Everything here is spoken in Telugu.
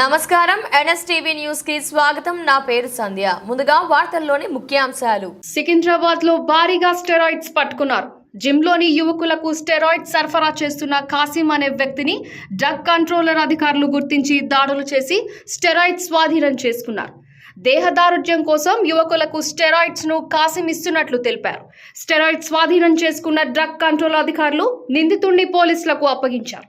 నమస్కారం. ఎన్ఎస్టీవీ న్యూస్కి స్వాగతం. నా పేరు సంధ్య. ముందుగా వార్తల్లోని ముఖ్యాంశాలు. సికింద్రాబాద్లో భారీగా స్టెరాయిడ్స్ పట్టుకున్నారు. జిమ్లోని యువకులకు స్టెరాయిడ్ సరఫరా చేస్తున్న కాసిం అనే వ్యక్తిని డ్రగ్ కంట్రోలర్ అధికారులు గుర్తించి దాడులు చేసి స్టెరాయిడ్ స్వాధీనం చేసుకున్నారు. దేహదారుఢ్యం కోసం యువకులకు స్టెరాయిడ్స్ను కాసిం ఇస్తున్నట్లు తెలిపారు. స్టెరాయిడ్ స్వాధీనం చేసుకున్న డ్రగ్ కంట్రోల్ అధికారులు నిందితుడిని పోలీసులకు అప్పగించారు.